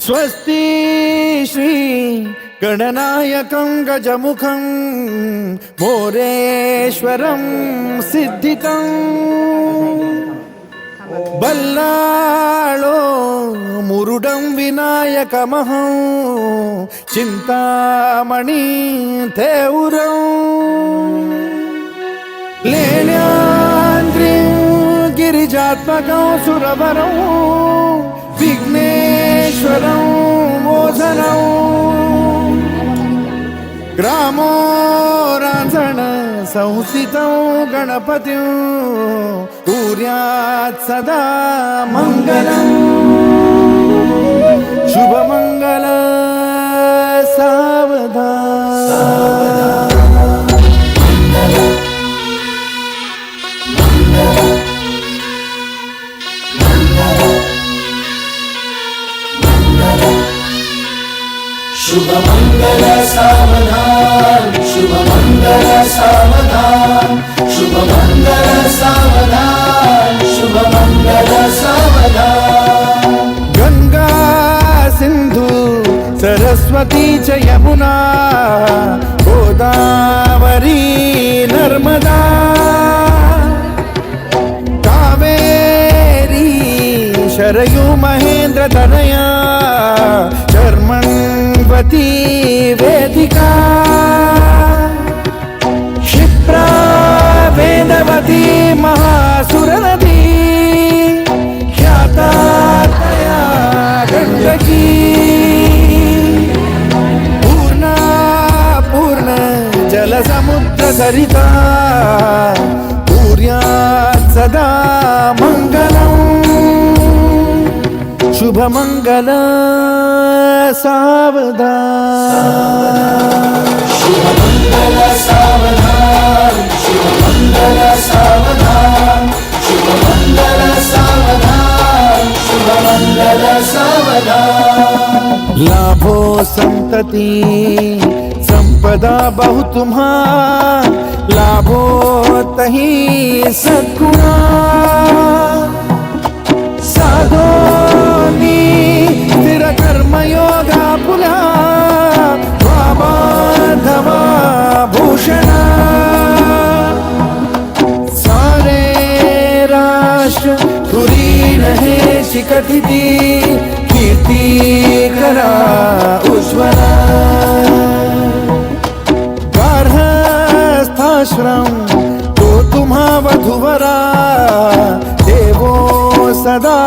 స్వస్తి శ్రీ గణనాయకం గజముఖం మోరేశ్వరం సిద్ధికం బల్లాళో మురుడం వినాయకమహం చింతామణి తేవురం. లేణ్యా गिरिजात्मकं सुरवरं विघ्नेश्वरं मोचनं ग्रामो रांझण संस्थितं गणपतिं कुर्यात् सदा मङ्गलम् शुभमङ्गल सावधान। శుభమంగళ సావధాన్ శుభమంగళ సావధాన్ శుభమంగళ సావధాన్ శుభమంగళ సావధాన్ గంగా సింధు సరస్వతి చ యమునా గోదావరి నర్మదా शरयू महेंद्र तनया शर्मण्वती वेदिका। क्षिप्रा वेदवती महासुरनदी ख्याता तया गण्डकी। पूर्णा पूर्ण जलसमुद्रसरिता पूर्यात् सदा मङ्गलम् शुभमङ्गल सावधान। शुभमङ्गल सावधान शुभमङ्गल सावधान शुभमङ्गल सावधान शुभमङ्गल सावधान लाभो संतति संपदा बहु तुम्हा लाभो तही सद्गुणा। हे कीर्ती करा उज्ज्वला. गार्हस्थाश्रम तो तुम्हा वधुवरा देवो सदा